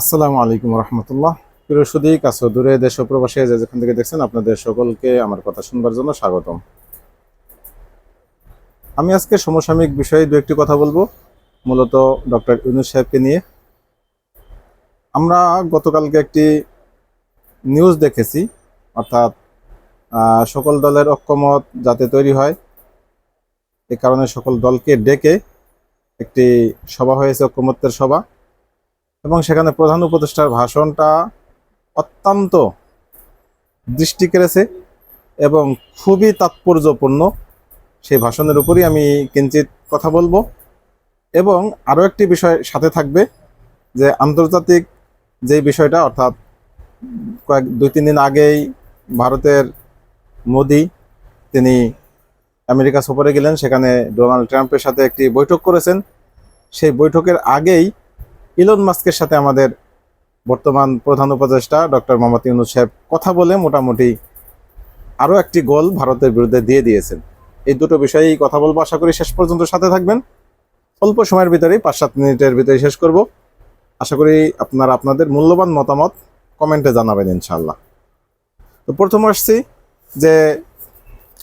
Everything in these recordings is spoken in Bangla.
আসসালামু আলাইকুম রহমতুল্লাহ। প্রিয় সুদীক আছো দূরে দেশ প্রবাসী যে যেখান থেকে দেখছেন আপনাদের সকলকে আমার কথা শুনবার জন্য স্বাগতম। আমি আজকে সমসাময়িক বিষয়ে দু একটি কথা বলব, মূলত ডক্টর ইউনুস সাহেবকে নিয়ে। আমরা গতকালকে একটি নিউজ দেখেছি, অর্থাৎ সকল দলের ঐক্যমত যাতে তৈরি হয়, এ কারণে সকল দলকে ডেকে একটি সভা হয়েছে, ঐক্যমত্যের সভা। এবং সেখানে প্রধান উপদেষ্টার ভাষণটা অত্যন্ত দৃষ্টি কেড়েছে এবং খুবই তাৎপর্যপূর্ণ। সেই ভাষণের উপরই আমি কিঞ্চিত কথা বলব। এবং আরও একটি বিষয় সাথে থাকবে যে আন্তর্জাতিক যে বিষয়টা, অর্থাৎ কয়েক দুই তিন দিন আগেই ভারতের মোদি, তিনি আমেরিকা সফরে গেলেন। সেখানে ডোনাল্ড ট্রাম্পের সাথে একটি বৈঠক করেছেন। সেই বৈঠকের আগেই ইলন মাস্কের সাথে আমাদের বর্তমান প্রধান উপদেষ্টা ডক্টর মোহাম্মদ ইউনুস সাহেব কথা বলে মোটামুটি আরও একটি গোল ভারতের বিরুদ্ধে দিয়ে দিয়েছেন। এই দুটো বিষয়েই কথা বলব। আশা করি শেষ পর্যন্ত সাথে থাকবেন। অল্প সময়ের ভিতরেই পাঁচ সাত মিনিটের ভিতরে শেষ করব। আশা করি আপনারা, আপনাদের মূল্যবান মতামত কমেন্টে জানাবেন ইনশাল্লাহ তো প্রথম আসছি যে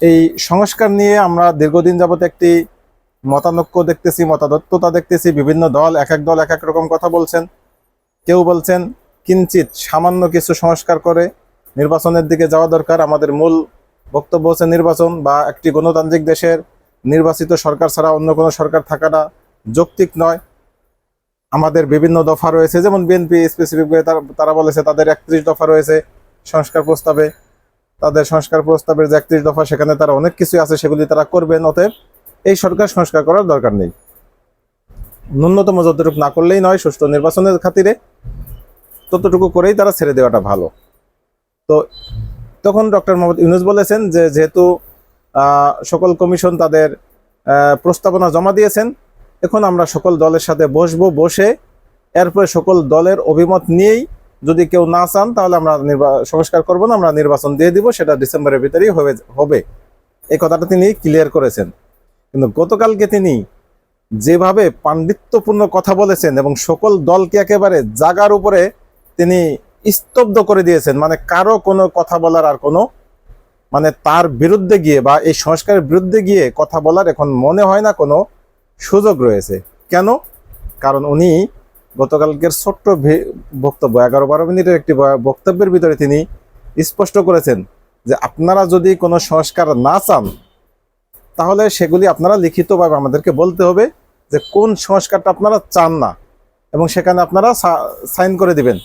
এই সংস্কার নিয়ে আমরা দীর্ঘদিন যাবত একটি মতানৈক্য দেখতেছি মতাদত্ততা দেখতেছি, বিভিন্ন দল এক এক দল এক এক রকম কথা বলছেন। কেউ বলছেন কিঞ্চিত সামান্য কিছু সংস্কার করে নির্বাচনের দিকে যাওয়া দরকার। আমাদের মূল বক্তব্য হচ্ছে নির্বাচন বা একটি গণতান্ত্রিক দেশের নির্বাচিত সরকার ছাড়া অন্য কোনো সরকার থাকাটা যৌক্তিক নয়। আমাদের বিভিন্ন দফা রয়েছে, যেমন বিএনপি স্পেসিফিকভাবে তারা বলেছে তাদের একত্রিশ দফা রয়েছে সংস্কার প্রস্তাবে। তাদের সংস্কার প্রস্তাবের যে একত্রিশ দফা, সেখানে তারা অনেক কিছু আছে, সেগুলি তারা করবেন। অতএব এই সরকার সংস্কার করার দরকার নেই। ন্যূনতম যতটুকু না করলেই নয়, সুষ্ঠু নির্বাচনের খাতিরে ততটুকু করেই তারা ছেড়ে দেওয়াটা ভালো। তো তখন ডক্টর মোহাম্মদ ইউনুস বলেছেন যে যেহেতু সকল কমিশন তাদের প্রস্তাবনা জমা দিয়েছেন, এখন আমরা সকল দলের সাথে বসবো, বসে এরপরে সকল দলের অভিমত নিয়েই যদি কেউ না চান, তাহলে আমরা সংস্কার করব না, আমরা নির্বাচন দিয়ে দিব, সেটা ডিসেম্বরের ভিতরেই হবে হবে। এই কথাটা তিনি ক্লিয়ার করেছেন। কিন্তু গতকালকে তিনি যেভাবে পাণ্ডিত্যপূর্ণ কথা বলেছেন এবং সকল দলকে একেবারে জাগার উপরে তিনি স্তব্ধ করে দিয়েছেন মানে কারও কোনো কথা বলার আর কোনো মানে তার বিরুদ্ধে গিয়ে বা এই সংস্কারের বিরুদ্ধে গিয়ে কথা বলার এখন মনে হয় না কোনো সুযোগ রয়েছে। কেন? কারণ উনি গতকালকের ছোট্ট বক্তব্য এগারো বারো মিনিটের একটি বক্তব্যের ভিতরে তিনি স্পষ্ট করেছেন যে আপনারা যদি কোনো সংস্কার না চান তাহলে সেগুলি আপনারা লিখিতভাবে আমাদেরকে বলতে হবে যে কোন সংস্কারটা আপনারা চান না এবং সেখানে আপনারা সাইন করে দিবেন।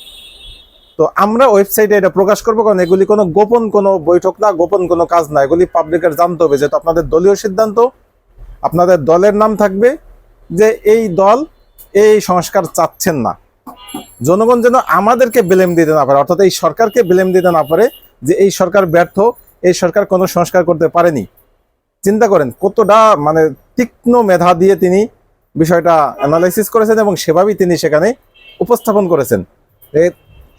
তো আমরা ওয়েবসাইটে এটা প্রকাশ করব কারণ এগুলি কোনো গোপন কোনো বৈঠক না, গোপন কোনো কাজ না। এগুলি পাবলিকের জানতে হবে, যেহেতু আপনাদের দলীয় সিদ্ধান্ত, আপনাদের দলের নাম থাকবে যে এই দল এই সংস্কার চাচ্ছেন না। জনগণ যেন আমাদেরকে ব্লেম দিতে না পারে, অর্থাৎ এই সরকারকে ব্লেম দিতে না পারে যে এই সরকার ব্যর্থ, এই সরকার কোনো সংস্কার করতে পারেনি। চিন্তা করেন, কতটা মানে তীক্ষ্ণ মেধা দিয়ে তিনি বিষয়টা অ্যানালাইসিস করেছেন এবং সেভাবেই তিনি সেখানে উপস্থাপন করেছেন।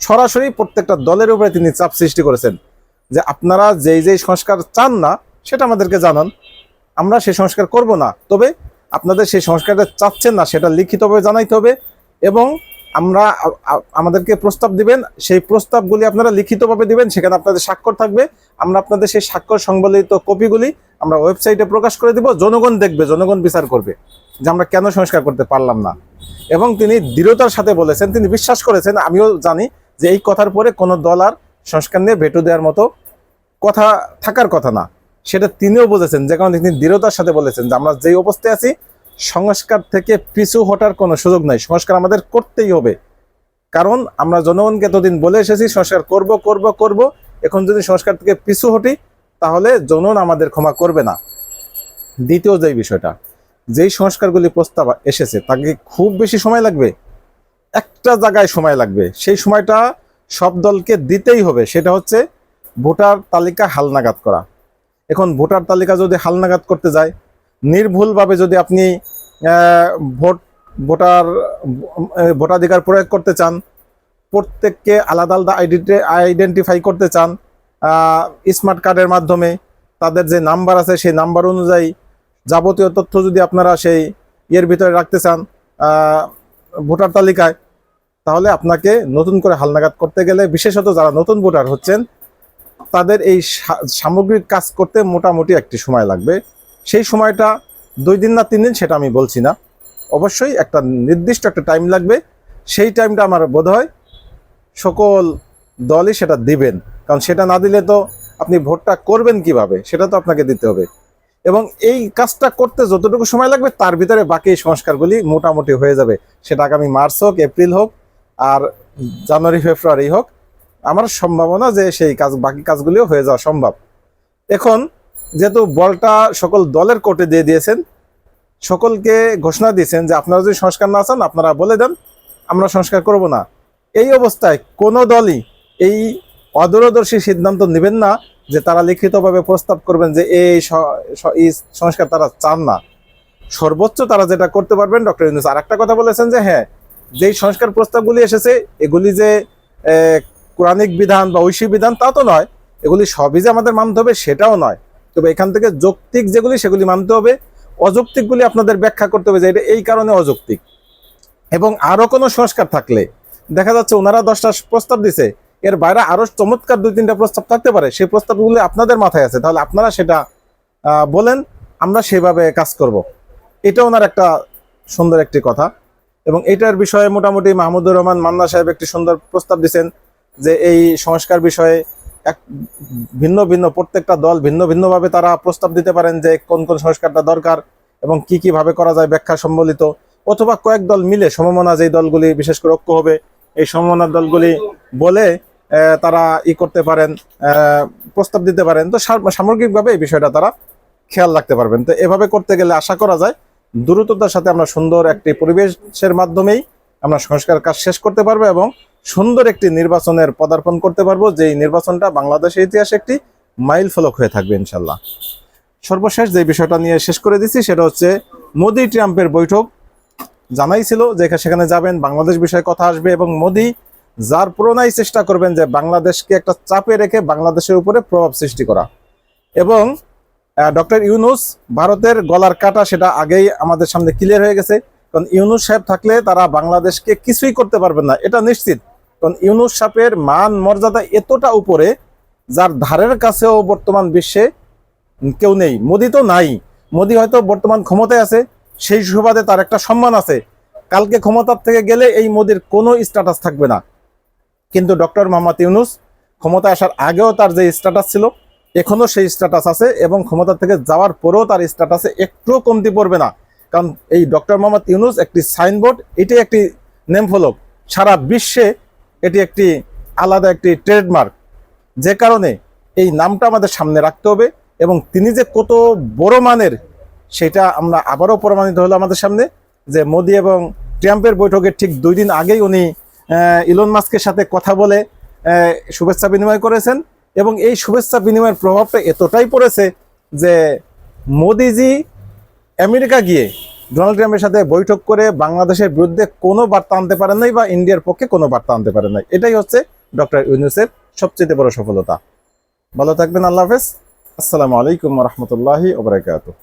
সরাসরি প্রত্যেকটা দলের উপরে তিনি চাপ সৃষ্টি করেছেন যে আপনারা যেই যেই সংস্কার চান না, সেটা আমাদেরকে জানান। আমরা সেই সংস্কার করব না, তবে আপনাদের সেই সংস্কারটা চাচ্ছেন না, সেটা লিখিতভাবে জানাইতে হবে এবং আমরা আমাদেরকে প্রস্তাব দিবেন, সেই প্রস্তাবগুলি আপনারা লিখিতভাবে দিবেন, সেখানে আপনাদের স্বাক্ষর থাকবে। আমরা আপনাদের সেই স্বাক্ষর সংবলিত কপিগুলি আমরা ওয়েবসাইটে প্রকাশ করে দিব, জনগণ দেখবে, জনগণ বিচার করবে যে আমরা কেন সংস্কার করতে পারলাম না। এবং তিনি দৃঢ়তার সাথে বলেছেন, তিনি বিশ্বাস করেছেন, আমিও জানি যে এই কথার পরে কোনো দল আর সংস্কার নিয়ে ভেটো দেওয়ার মতো কথা থাকার কথা না। সেটা তিনিও বুঝেছেন, যে কারণে তিনি দৃঢ়তার সাথে বলেছেন যে আমরা যেই অবস্থায় আছি সংস্কার থেকে পিছু হটার কোনো সুযোগ নাই। সংস্কার আমাদের করতেই হবে। কারণ আমরা জনগণকে এতদিন বলে এসেছি, সংস্কার করব করব করব। এখন যদি সংস্কার থেকে পিছু হটি, তাহলে জনগণ আমাদের ক্ষমা করবে না। দ্বিতীয় যে বিষয়টা, যেই সংস্কারগুলি প্রস্তাব এসেছে, তাকে খুব বেশি সময় লাগবে। একটা জায়গায় সময় লাগবে। সেই সময়টা সব দলকে দিতেই হবে। সেটা হচ্ছে ভোটার তালিকা হালনাগাদ করা। এখন ভোটার তালিকা যদি হালনাগাদ করতে যায়, নির্ভুলভাবে যদি আপনি ভোট, ভোটার ভোটাধিকার প্রয়োগ করতে চান, প্রত্যেককে আলাদা আলাদা আইডেন্টিফাই করতে চান স্মার্ট কার্ডের মাধ্যমে তাদের যে নাম্বার আছে সেই নাম্বার অনুযায়ী যাবতীয় তথ্য যদি আপনারা সেই ইয়ের ভিতরে রাখতে চান ভোটার তালিকায়, তাহলে আপনাকে নতুন করে হালনাগাদ করতে গেলে, বিশেষত যারা নতুন ভোটার হচ্ছেন, তাদের এই সামগ্রিক কাজ করতে মোটামুটি একটি সময় লাগবে। সেই সময়টা দুই দিন না তিন দিন সেটা আমি বলছি না। অবশ্যই একটা নির্দিষ্ট একটা টাইম লাগবে। সেই টাইমটা আমার বোধ হয় সকল দলই সেটা দিবেন। কারণ সেটা না দিলে তো আপনি ভোটটা করবেন কীভাবে? সেটা তো আপনাকে দিতে হবে। এবং এই কাজটা করতে যতটুকু সময় লাগবে, তার ভিতরে বাকি সংস্কারগুলি মোটামুটি হয়ে যাবে। সেটা আগামী মার্চ হোক, এপ্রিল হোক, আর জানুয়ারি, ফেব্রুয়ারি হোক, আমার সম্ভাবনা যে সেই কাজ, বাকি কাজগুলিও হয়ে যাওয়া সম্ভব। এখন যেহেতু বলটা সকল দলের কোর্টে দিয়ে দিয়েছেন, সকলকে ঘোষণা দিয়েছেন যে আপনারা যদি সংস্কার না চান, আপনারা বলে দেন, আমরা সংস্কার করব না। এই অবস্থায় কোনো দলই এই অদূরদর্শী সিদ্ধান্ত নেবেন না যে তারা লিখিতভাবে প্রস্তাব করবেন যে এই সংস্কার তারা চান না। সর্বোচ্চ তারা যেটা করতে পারবেন, ডক্টর ইউনুস আর একটা কথা বলেছেন যে হ্যাঁ যেই সংস্কার প্রস্তাবগুলি এসেছে, এগুলি যে কোরআনিক বিধান বা ঐশী বিধান তা তো নয়, এগুলি সবই যে আমাদের মানতে হবে সেটাও নয়। তবে এখান থেকে যৌক্তিক যেগুলি, সেগুলি মানতে হবে। অযৌক্তিকগুলি আপনাদের ব্যাখ্যা করতে হবে যে এটা এই কারণে অযৌক্তিক। এবং আরও কোনো সংস্কার থাকলে, দেখা যাচ্ছে ওনারা দশটা প্রস্তাব দিছে, এর বাইরে আরও চমৎকার দুই তিনটা প্রস্তাব থাকতে পারে। সেই প্রস্তাবগুলো আপনাদের মাথায় আছে, তাহলে আপনারা সেটা বলেন, আমরা সেভাবে কাজ করব। এটা ওনার একটা সুন্দর একটি কথা। এবং এটার বিষয়ে মোটামুটি মাহমুদুর রহমান মান্না সাহেব একটি সুন্দর প্রস্তাব দিয়েছেন যে এই সংস্কার বিষয়ে এক ভিন্ন ভিন্ন, প্রত্যেকটা দল ভিন্ন ভিন্নভাবে তারা প্রস্তাব দিতে পারেন যে কোন কোন সংস্কারটা দরকার এবং কি কীভাবে করা যায় ব্যাখ্যা সম্বলিত। অথবা কয়েক দল মিলে সমমনা যেই দলগুলি বিশেষ করে ঐক্য হবে, এই সমমনার দলগুলি বলে তারা ই করতে পারেন প্রস্তাব দিতে পারেন। তো সামগ্রিকভাবে এই বিষয়টা তারা খেয়াল রাখতে পারবেন। তো এভাবে করতে গেলে আশা করা যায় দ্রুততার সাথে আমরা সুন্দর একটি পরিবেশের মাধ্যমেই আমরা সংস্কার কাজ শেষ করতে পারব এবং সুন্দর একটি নির্বাচনের পদার্পণ করতে পারব। যেই নির্বাচনটা বাংলাদেশের ইতিহাসে একটি মাইল ফলক হয়ে থাকবে ইনশাল্লাহ সর্বশেষ যে বিষয়টা নিয়ে শেষ করে দিচ্ছি সেটা হচ্ছে মোদি ট্রাম্পের বৈঠক। জানাই ছিল যে সেখানে যাবেন, বাংলাদেশ বিষয়ে কথা আসবে এবং মোদি যার পুরোনাই চেষ্টা করবেন যে বাংলাদেশকে একটা চাপে রেখে বাংলাদেশের উপরে প্রভাব সৃষ্টি করা। এবং ডক্টর ইউনুস ভারতের গলার কাটা, সেটা আগেই আমাদের সামনে ক্লিয়ার হয়ে গেছে। কারণ ইউনুস সাহেব থাকলে তারা বাংলাদেশকে কিছুই করতে পারবেন না, এটা নিশ্চিত। কারণ ইউনুস সাপের মান, মর্যাদা এতটা উপরে যার ধারের কাছেও বর্তমান বিশ্বে কেউ নেই। মোদি তো নাই। মোদি হয়তো বর্তমান ক্ষমতায় আছে, সেই সুবাদে তার একটা সম্মান আছে। কালকে ক্ষমতার থেকে গেলে এই মোদির কোনো স্ট্যাটাস থাকবে না। কিন্তু ডক্টর মোহাম্মদ ইউনুস ক্ষমতায় আসার আগেও তার যে স্ট্যাটাস ছিল এখনও সেই স্ট্যাটাস আছে এবং ক্ষমতা থেকে যাওয়ার পরেও তার স্ট্যাটাসে একটুও কমতি পড়বে না। কারণ এই ডক্টর মোহাম্মদ ইউনুস একটি সাইনবোর্ড, এটি একটি নেম ফলক সারা বিশ্বে এটি একটি আলাদা একটি ট্রেডমার্ক যে কারণে এই নামটা আমাদের সামনে রাখতে হবে এবং তিনি যে কত বড় মানের, সেটা আমরা আবারও প্রমাণিত হলো আমাদের সামনে যে মোদি এবং ট্রাম্পের বৈঠকের ঠিক দুই দিন আগেই উনি ইলন মাস্কের সাথে কথা বলে শুভেচ্ছা বিনিময় করেছেন এবং এই শুভেচ্ছা বিনিময়ের প্রভাবটা এতটাই পড়েছে যে মোদিজি আমেরিকা গিয়ে ডোনাল্ড ট্রাম্পের সাথে বৈঠক করে বাংলাদেশের বিরুদ্ধে কোনো বার্তা আনতে পারেন নাই বা ইন্ডিয়ার পক্ষে কোনো বার্তা আনতে পারেন নাই। এটাই হচ্ছে ডক্টর ইউনুসের সবচেয়ে বড় সফলতা। ভালো থাকবেন, আল্লাহ হাফেজ। আসসালামু আলাইকুম রহমতুল্লাহি ওবরাকাতুহ